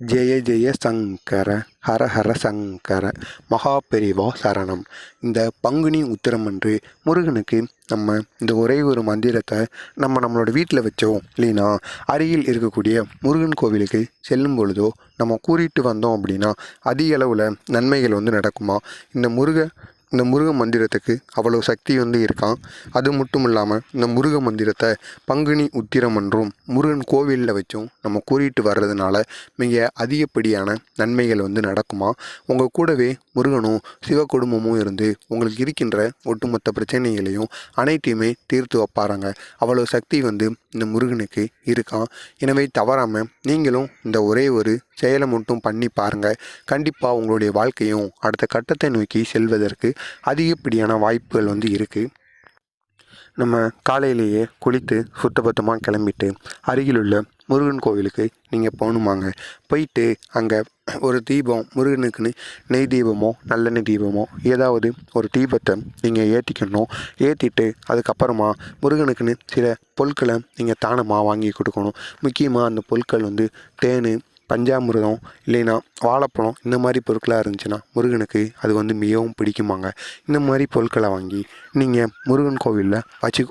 ஜெய ஜெய சங்கர ஹர ஹர சங்கர மகா பெரிவா சரணம். இந்த பங்குனி உத்திரம் அன்று முருகனுக்கு நம்ம இந்த ஒரே ஒரு மந்திரத்தை நம்ம நம்மளோட வீட்டில் வச்சோம். இல்லைன்னா அருகில் இருக்கக்கூடிய முருகன் கோவிலுக்கு செல்லும் பொழுதோ நம்ம கூறிட்டு வந்தோம் அப்படின்னா அதிக அளவில் நன்மைகள் வந்து நடக்குமா? இந்த முருக இந்த முருக மந்திரத்துக்கு அவ்வளோ சக்தி வந்து இருக்கான். அது மட்டும் இல்லாமல் இந்த முருக மந்திரத்தை பங்குனி உத்திரம் என்றும் முருகன் கோவிலில் வச்சும் நம்ம கூறிட்டு வர்றதுனால மிக அதிகப்படியான நன்மைகள் வந்து நடக்குமா? உங்கள் கூடவே முருகனும் சிவ குடும்பமும் இருந்து உங்களுக்கு இருக்கின்ற ஒட்டுமொத்த பிரச்சனைகளையும் அனைத்தையுமே தீர்த்து வைப்பாராங்க. அவ்வளோ சக்தி வந்து இந்த முருகனுக்கு இருக்கான் எனவே தவறாமல் நீங்களும் இந்த ஒரே ஒரு செயலை மட்டும் பண்ணி பாருங்கள் கண்டிப்பாக உங்களுடைய வாழ்க்கையும் அடுத்த கட்டத்தை நோக்கி செல்வதற்கு அதிகப்படியான வாய்ப்புகள் வந்து இருக்குது நம்ம காலையிலேயே குளித்து சுத்தபத்தமாக கிளம்பிட்டு அருகிலுள்ள முருகன் கோவிலுக்கு நீங்கள் போகணுமாங்க. போயிட்டு அங்கே ஒரு தீபம் முருகனுக்குன்னு நெய் தீபமோ நல்லெண்ணெய் தீபமோ ஏதாவது ஒரு தீபத்தை நீங்கள் ஏற்றிக்கணும் ஏற்றிட்டு அதுக்கப்புறமா முருகனுக்குன்னு சில பொருட்களை நீங்கள் தானமாக வாங்கி கொடுக்கணும். முக்கியமாக அந்த பொருட்கள் வந்து தேன் பஞ்சாமிரதம் இல்லைன்னா வாழைப்பழம் இந்த மாதிரி பொருட்களாக இருந்துச்சுன்னா முருகனுக்கு அது வந்து மிகவும் பிடிக்குமாங்க. இந்த மாதிரி பொருட்களை வாங்கி நீங்கள் முருகன் கோவிலில் வச்சு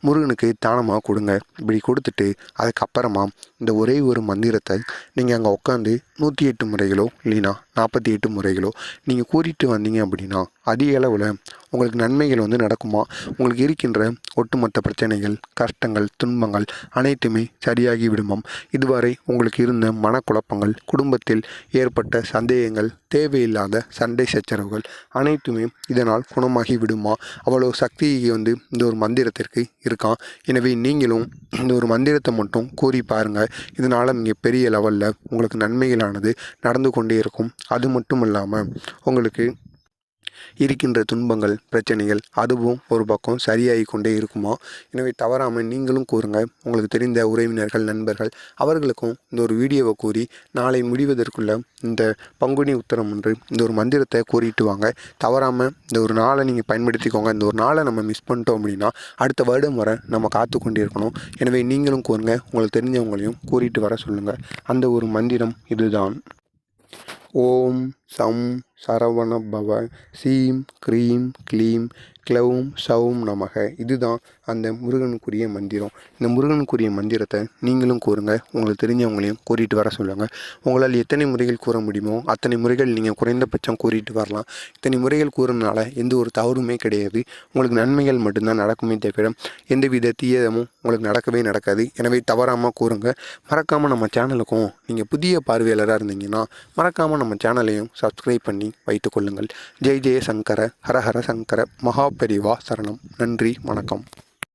முருகனுக்கு தானமாக கொடுங்க. இப்படி கொடுத்துட்டு அதுக்கப்புறமா இந்த ஒரே ஒரு மந்திரத்தை நீங்கள் அங்கே உட்காந்து நூற்றி எட்டு முறைகளோ இல்லைன்னா நாற்பத்தி எட்டு முறைகளோ நீங்கள் கூறிட்டு வந்தீங்க அப்படின்னா அதிக அளவில் உங்களுக்கு நன்மைகள் வந்து நடக்குமா? உங்களுக்கு இருக்கின்ற ஒட்டுமொத்த பிரச்சனைகள் கஷ்டங்கள் துன்பங்கள் அனைத்துமே சரியாகி விடுமாம் இதுவரை உங்களுக்கு இருந்த மனக்குழப்பங்கள் குடும்பத்தில் ஏற்பட்ட சந்தேகங்கள் தேவையில்லாத சண்டை சச்சரவுகள் அனைத்துமே இதனால் குணமாகி விடுமா? அவ்வளோ சக்தி வந்து இந்த ஒரு மந்திரத்திற்கு இருக்கான். எனவே நீங்களும் இந்த ஒரு மந்திரத்தை மட்டும் கூறி பாருங்கள் இதனால் நீங்கள் பெரிய லெவலில் உங்களுக்கு நன்மைகளானது நடந்து கொண்டே இருக்கும். அது மட்டும் இல்லாமல் உங்களுக்கு இருக்கின்ற துன்பங்கள் பிரச்சனைகள் அதுவும் ஒரு பக்கம் சரியாகி கொண்டே இருக்குமா? எனவே தவறாமல் நீங்களும் கூறுங்க. உங்களுக்கு தெரிந்த உறவினர்கள் நண்பர்கள் அவர்களுக்கும் இந்த ஒரு வீடியோவை கூறி நாளை முடிவதற்குள்ள இந்த பங்குனி உத்தரம் என்று இந்த ஒரு மந்திரத்தை கூறிட்டு வாங்க. தவறாமல் இந்த ஒரு நாளை நீங்கள் பயன்படுத்திக்கோங்க. இந்த ஒரு நாளை நம்ம மிஸ் பண்ணிட்டோம் அப்படின்னா அடுத்த வருடம் வர நம்ம காத்து கொண்டிருக்கணும் எனவே நீங்களும் கூறுங்க. உங்களுக்கு தெரிஞ்சவங்களையும் கூறிட்டு வர சொல்லுங்கள் அந்த ஒரு மந்திரம் இதுதான். ஓம் சம் சரவண பவ சீம் க்ரீம் க்ளீம் க்ளவும் சவும் நமக. இதுதான் அந்த முருகனுக்குரிய மந்திரம். இந்த முருகனுக்குரிய மந்திரத்தை நீங்களும் கூறுங்க. உங்களுக்கு தெரிஞ்சவங்களையும் கூறிட்டு வர சொல்லுங்கள் உங்களால் எத்தனை முறைகள் கூற முடியுமோ அத்தனை முறைகள் நீங்கள் குறைந்தபட்சம் கூறிட்டு வரலாம். இத்தனை முறைகள் கூறுறதுனால எந்த ஒரு தவறுமே கிடையாது. உங்களுக்கு நன்மைகள் மட்டும்தான் நடக்குமே தவிர எந்தவித தீயதமும் உங்களுக்கு நடக்கவே நடக்காது. எனவே தவறாமல் கூறுங்க. மறக்காமல் நம்ம சேனலுக்கும் நீங்கள் புதிய பார்வையாளராக இருந்தீங்கன்னா மறக்காமல் நம்ம சேனலையும் சப்ஸ்கிரைப் பண்ணி வைத்துக்கொள்ளுங்கள் ஜெய் ஜெய சங்கர ஹரஹர சங்கர மகாபெரிவா சரணம். நன்றி வணக்கம்.